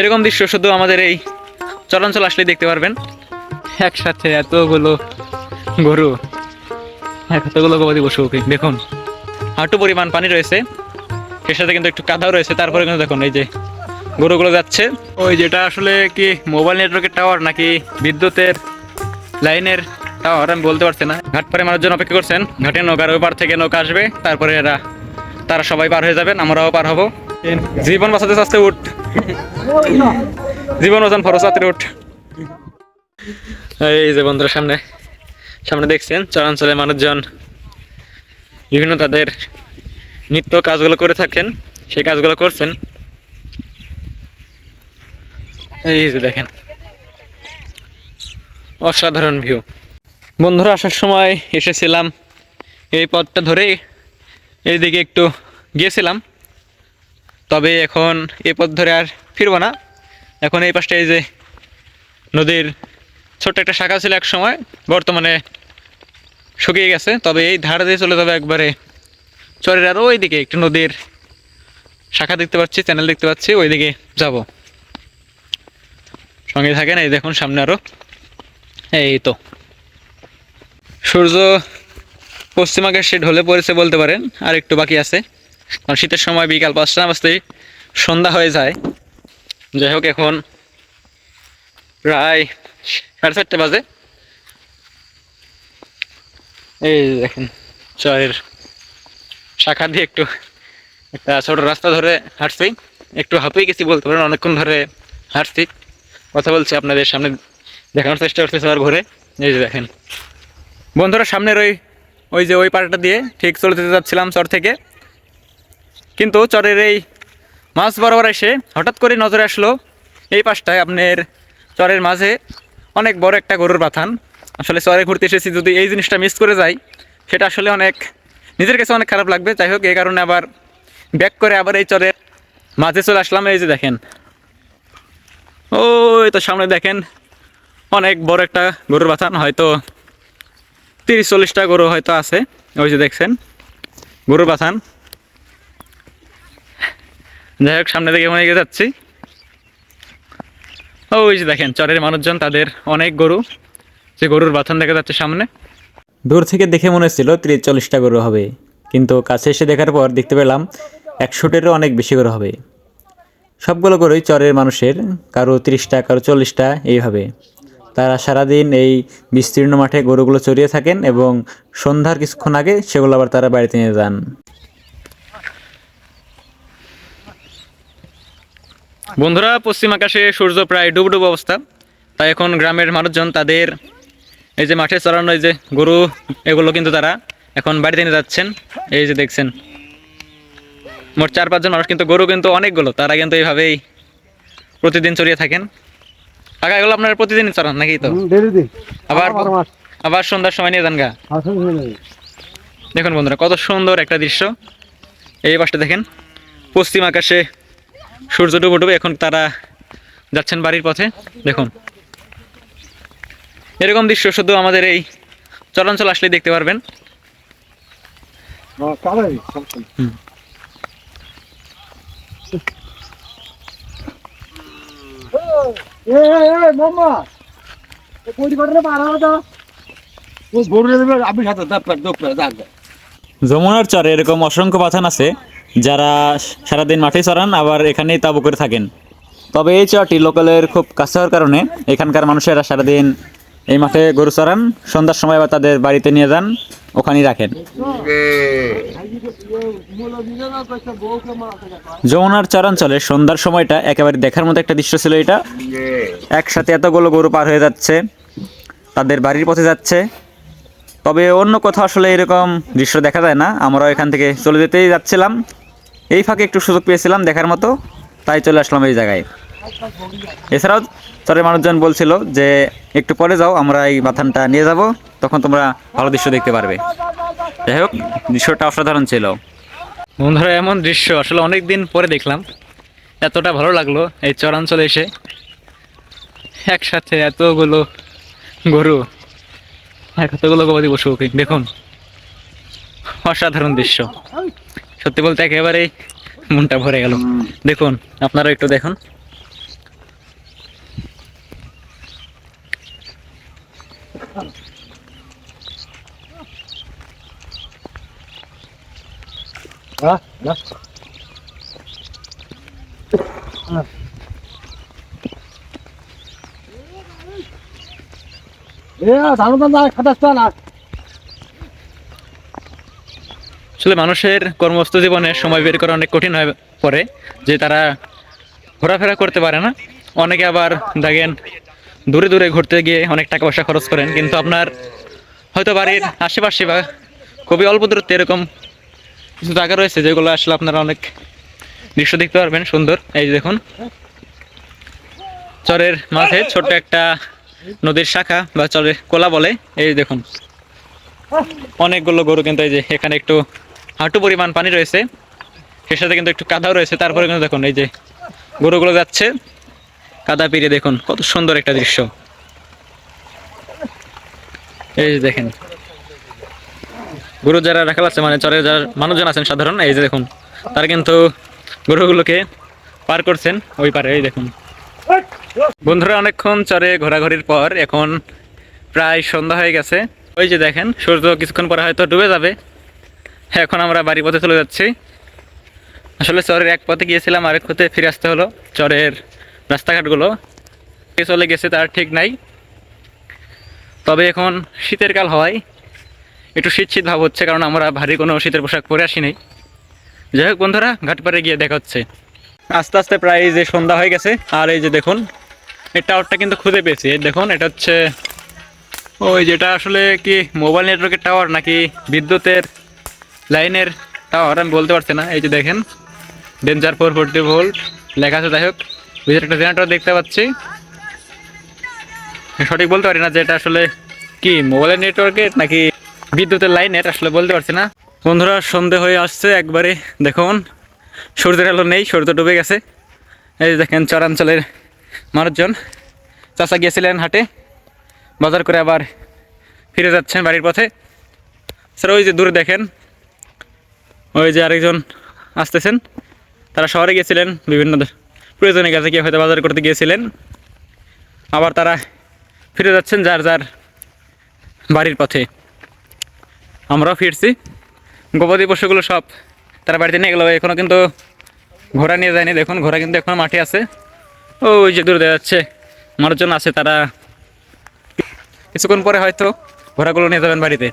এরকম দৃশ্য শুধু আমাদের এই চলাঞ্চল আসলে দেখতে পারবেন। একসাথে এতগুলো গরু এতগুলো গবাদি পশু দেখুন হাঁটু পরিমাণ পানি রয়েছে। এর সাথে কিন্তু একটু কাদাও রয়েছে তারপরে কিন্তু দেখুন এই যে গরুগুলো যাচ্ছে। ওই যেটা আসলে কি মোবাইল নেটওয়ার্কের টাওয়ার নাকি বিদ্যুতের লাইনের টাওয়ার আমি বলতে পারছি না। ঘাট পারে মানুষজন অপেক্ষা করছেন। ঘাটে নৌকার ওই পার থেকে নৌকা আসবে তারপরে এরা তারা সবাই পার হয়ে যাবেন আমরাও পার হব। জীবন বাঁচাতে চাচ্ছে উঠ জীবন বাঁচান ফরসাতে উঠ। এই যে বন্ধুরা, সামনে সামনে দেখছেন চরাঞ্চলের মানুষজন বিভিন্ন তাদের নিত্য কাজগুলো করে থাকেন, সেই কাজগুলো করছেন। এই যে দেখেন, অসাধারণ ভিউ বন্ধুরা, আসার সময় এসেছিলাম এই পথটা ধরে এইদিকে একটু গিয়েছিলাম। তবে এখন এই পথ ধরে আর ফিরবো না। এখন এই পাশটা এই যে নদীর ছোট্ট একটা শাখা ছিল এক সময়, বর্তমানে শুকিয়ে গেছে। তবে এই ধার দিয়ে চলে যাবে একবারে চরের আরও ওইদিকে একটু নদীর শাখা দেখতে পাচ্ছি চ্যানেল দেখতে পাচ্ছি, ওইদিকে যাব। সঙ্গে থাকেন, এই দেখুন সামনে আরও। এই তো। সূর্য পশ্চিম আকাশে ঢলে পড়েছে বলতে পারেন, আর একটু বাকি আছে। কারণ শীতের সময় বিকাল পাঁচটা বাজতেই সন্ধ্যা হয়ে যায়। যাই হোক, এখন প্রায় সাড়ে চারটে বাজে। এই দেখেন চরের শাখা দিয়ে একটু একটা ছোট রাস্তা ধরে হাঁটছি। একটু হাঁপিয়ে গেছি বলতে পারেন, অনেকক্ষণ ধরে হাঁটছি। কথা বলছি আপনাদের সামনে দেখানোর চেষ্টা করতেছি আর ঘুরে। এই যে দেখেন, বন্ধুরা, সামনের ওই ওই যে ওই পাড়াটা দিয়ে ঠিক চলে যেতে যাচ্ছিলাম চর থেকে। কিন্তু চরের এই মাছ বরাবর এসে হঠাৎ করে নজরে আসলো এই পাশটায় আপনার চরের মাঝে অনেক বড় একটা গরুর বাথান। আসলে চরে ঘুরতে এসেছি যদি এই জিনিসটা মিস করে যাই, সেটা আসলে অনেক নিজের কাছে অনেক খারাপ লাগবে। যাই হোক এই কারণে আবার ব্যাক করে আবার এই চরের মাঝে চলে আসলাম। এই যে দেখেন। ওই তো সামনে দেখেন, অনেক বড় একটা গরুর বাথান। হয়তো তিরিশ চল্লিশটা গরু হয়তো আছে। ওই যে দেখছেন, গরুর বাথান। যাই হোক, সামনে থেকে এগিয়ে যাচ্ছি। ওই যে দেখেন, চরের মানুষজন, তাদের অনেক গরু। যে গরুর বাথান দেখা যাচ্ছে সামনে। দূর থেকে দেখে মনে হচ্ছিল তিরিশ চল্লিশটা গরু হবে। কিন্তু কাছে এসে দেখার পর দেখতে পেলাম একশোটেরও অনেক বেশি গরু হবে। সবগুলো গরুই চরের মানুষের, কারও তিরিশটা, কারও চল্লিশটা এইভাবে তারা সারাদিন এই বিস্তীর্ণ মাঠে গরুগুলো চড়িয়ে থাকেন এবং সন্ধ্যার কিছুক্ষণ আগে সেগুলো আবার তারা বাড়িতে নিয়ে যান। বন্ধুরা পশ্চিম আকাশে সূর্য প্রায় ডুবডুব অবস্থা। তাই এখন গ্রামের মানুষজন তাদের এই যে মাঠে চড়ানো এই যে গরু এগুলো কিন্তু তারা এখন বাড়িতে নিয়ে যাচ্ছেন। এই যে দেখছেন মোট চার পাঁচজন মানুষ কিন্তু গরু কিন্তু অনেকগুলো তারা কিন্তু এইভাবেই প্রতিদিন চড়িয়ে থাকেন। কাকা এগুলো আপনারা প্রতিদিন চড়ান নাকি তো? আবার আবার সন্ধ্যার সময় নিয়ে যান গা? দেখুন বন্ধুরা কত সুন্দর একটা দৃশ্য। এই পাশটা দেখেন পশ্চিম আকাশে সূর্য ডুবে ডুবে এখন তারা যাচ্ছেন বাড়ির পথে। দেখুন। এরকম দৃশ্য শুধু আমাদের এই চরাঞ্চল আসলে দেখতে পারবেন। যমুনার চরে এরকম অসংখ্য পাথান আছে। যারা সারাদিন মাঠে চড়ান, আবার এখানেই তাবু করে থাকেন। তবে এই চরটি লোকালের খুব কাছে হওয়ার কারণে এখানকার মানুষেরা সারাদিন এই মাঠে গরু চড়ান, সন্ধ্যার সময় আবার তাদের বাড়িতে নিয়ে যান, ওখানেই রাখেন। যমুনার চরাঞ্চলে সন্ধ্যার সময়টা একেবারে দেখার মতো একটা দৃশ্য ছিল এটা। একসাথে এতগুলো গরু পার হয়ে যাচ্ছে, তাদের বাড়ির পথে যাচ্ছে। তবে অন্য কোথাও আসলে এরকম দৃশ্য দেখা যায় না, আমরাও এখান থেকে চলে যেতেই যাচ্ছিলাম। এই ফাঁকে একটু সুযোগ পেয়েছিলাম দেখার মতো, তাই চলে আসলাম এই জায়গায়। এছাড়াও চরের মানুষজন বলছিল যে, একটু পরে যাও, আমরা এই বাথানটা নিয়ে যাব, তখন তোমরা ভালো দৃশ্য দেখতে পারবে। যাই হোক, দৃশ্যটা অসাধারণ ছিল। বন্ধুরা, এমন দৃশ্য আসলে অনেক দিন পরে দেখলাম। এতটা ভালো লাগল এই চরাঞ্চলে এসে। একসাথে এতগুলো গরু এতগুলো গবাদি পশু, দেখুন। অসাধারণ দৃশ্য। সত্যি বলতে একেবারে মনটা ভরে গেল। দেখুন আপনারা একটু দেখুন। এ দানো দানো খাতাস না। আসলে মানুষের কর্মস্থ জীবনে সময় বের করা অনেক কঠিন হয়ে পড়ে, যে তারা ঘোরাফেরা করতে পারে না। অনেকে আবার দেখেন দূরে দূরে ঘুরতে গিয়ে অনেক টাকা পয়সা খরচ করেন, কিন্তু আপনার হয়তো বাড়ির আশেপাশে বা খুবই অল্প দূরত্বে এরকম কিছু জায়গা রয়েছে, যেগুলো আসলে আপনারা অনেক দৃশ্য দেখতে পারবেন, সুন্দর। এই দেখুন, চরের মাঝে ছোট্ট একটা নদীর শাখা বা চরের কোলা বলে, এই দেখুন। অনেকগুলো গরু কিন্তু এই যে এখানে একটু হাঁটু পরিমাণ পানি রয়েছে। এর সাথে কিন্তু একটু কাদাও রয়েছে। তারপরে কিন্তু দেখুন, এই যে গরুগুলো যাচ্ছে, কাদা পেরিয়ে দেখুন, কত সুন্দর একটা দৃশ্য। এই যে দেখেন গরু যারা রাখাল আছে মানে চরে যারা মানুষজন আছেন সাধারণ, এই যে দেখুন, তারা কিন্তু গরুগুলোকে পার করছেন ওই পারে, এই দেখুন। বন্ধুরা, অনেকক্ষণ চরে ঘোরাঘুরির পর এখন প্রায় সন্ধ্যা হয়ে গেছে। ওই যে দেখেন, সূর্য কিছুক্ষণ পরে হয়তো ডুবে যাবে। এখন আমরা বাড়ি পথে চলে যাচ্ছি। আসলে চরের এক পথে গিয়েছিলাম, আরেক পথে ফিরে আসতে হলো চরের রাস্তাঘাটগুলো। চলে গেছে তার ঠিক নাই। তবে এখন শীতের কাল হওয়ায় একটু শীত শীত ভাব হচ্ছে, কারণ আমরা ভারী কোনো শীতের পোশাক পরে আসিনি। যাই হোক বন্ধুরা, ঘাট পাড়ে গিয়ে দেখা হচ্ছে। আস্তে আস্তে প্রায় যে সন্ধ্যা হয়ে গেছে, আর এই যে দেখুন, এই টাওয়ারটা কিন্তু খুঁজে পেয়েছি। এই দেখুন, এটা হচ্ছে ওই যেটা আসলে কি মোবাইল নেটওয়ার্কের টাওয়ার নাকি বিদ্যুতের লাইনের টাওয়ার আমি বলতে পারছি না, এই যে দেখেন ডেঞ্জার ফোর ফোরটি ভোল্ট লেখা আছে, যাই হোক, ভিতরে একটা জেনারেটর দেখতে পাচ্ছি। সঠিক বলতে পারি না যে এটা আসলে কি মোবাইলের নেটওয়ার্কের নাকি বিদ্যুতের লাইনের আসলে বলতে পারছি না। বন্ধুরা, সন্ধে হয়ে আসছে, একবারে দেখুন, সূর্যের আলো নেই, সূর্য ডুবে গেছে। এই যে দেখেন, চরাঞ্চলের মানুষজন চাষা গিয়েছিলেন হাটে, বাজার করে আবার ফিরে যাচ্ছেন বাড়ির পথে। স্যার, ওই যে দূরে দেখেন ওই যে আরেকজন আসতেছেন। তারা শহরে গিয়েছিলেন বিভিন্ন প্রয়োজনে গেছে গিয়ে হয়তো বাজার করতে গিয়েছিলেন। আবার তারা ফিরে যাচ্ছেন যার যার বাড়ির পথে। আমরাও ফিরছি। গবাদি পশুগুলো সব তারা বাড়িতে নিয়ে গেলো। এখনও কিন্তু ঘোড়া নিয়ে যায়নি। দেখুন, ঘোড়া কিন্তু এখনও মাঠে আছে। ও ওই যে দূরে যাচ্ছে, মানুষজন আছে তারা। কিছুক্ষণ পরে হয়তো ঘোড়াগুলো নিয়ে যাবেন বাড়িতে।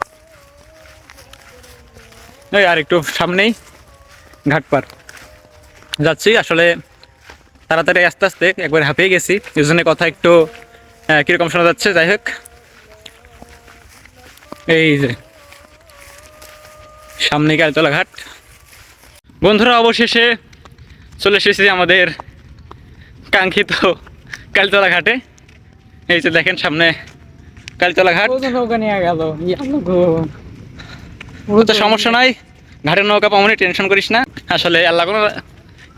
এই, আর একটু সামনেই ঘাট পার। যাচ্ছি, আসলে তাড়াতাড়ি আস্তে আস্তে একবার হাঁপিয়ে গেছি। এই জন্য কথা একটু কীরকম শোনা যাচ্ছে, যাই হোক। এই যে, সামনে গালতলা ঘাট। বন্ধুরা, অবশেষে চলে এসেছি আমাদের কাঙ্ক্ষিত কালতলা ঘাটে। এই যে দেখেন, সামনে কালতলা ঘাট। গেল? তো সমস্যা নাই। ঘাটের নৌকা পাবনি টেনশন করিস না। আসলে আল্লাহ কোনো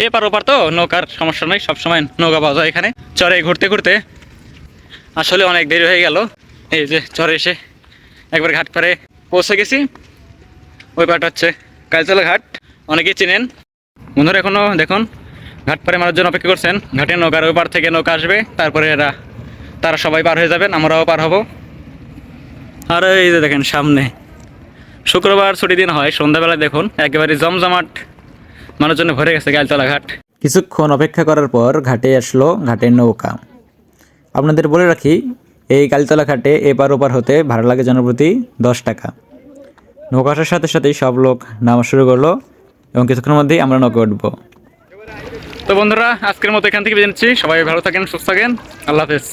এপার ওপার তো নৌকার সমস্যা নাই সবসময় নৌকা পাওয়া যায় এখানে। চরে ঘুরতে ঘুরতে আসলে অনেক দেরি হয়ে গেল। এই যে চরে এসে একবার ঘাট পারে পৌঁছে গেছি। ওই পারটা হচ্ছে কালতলা ঘাট। অনেকেই চিনেন। বন্ধুরা এখনও দেখুন ঘাট পারে মানুষজন অপেক্ষা করছেন। ঘাটের নৌকার ওই পার থেকে নৌকা আসবে তারপরে এরা তারা সবাই পার হয়ে যাবেন আমরাও পার হব। আর এই যে দেখেন সামনে শুক্রবার ছুটি দিন হয় সন্ধ্যাবেলায় দেখুন একেবারে জমজমাট মানুষজন ভরে গেছে গালতলা ঘাট। কিছুক্ষণ অপেক্ষা করার পর ঘাটে আসলো ঘাটের নৌকা। আপনাদের বলে রাখি এই কালীতলা ঘাটে এপার ওপার হতে ভাড়া লাগে জনপ্রতি দশ টাকা। নৌকা আসার সাথে সাথেই সব লোক নামা শুরু করল এবং কিছুক্ষণের মধ্যেই আমরা নৌকা উঠবো। তো বন্ধুরা আজকের মতো এখান থেকে নিচ্ছি। সবাই ভালো থাকেন সুস্থ থাকেন। আল্লাহ হাফেজ।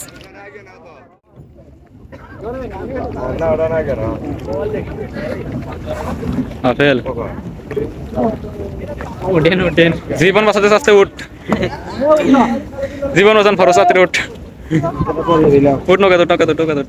আপেল উঠেন উঠেন। জীবন বাঁচাতে চাচ্ছে উঠ। জীবন বাঁচান ফরস উঠ। উঠ নৌকা উঠ নৌকা উঠ নৌকা উঠ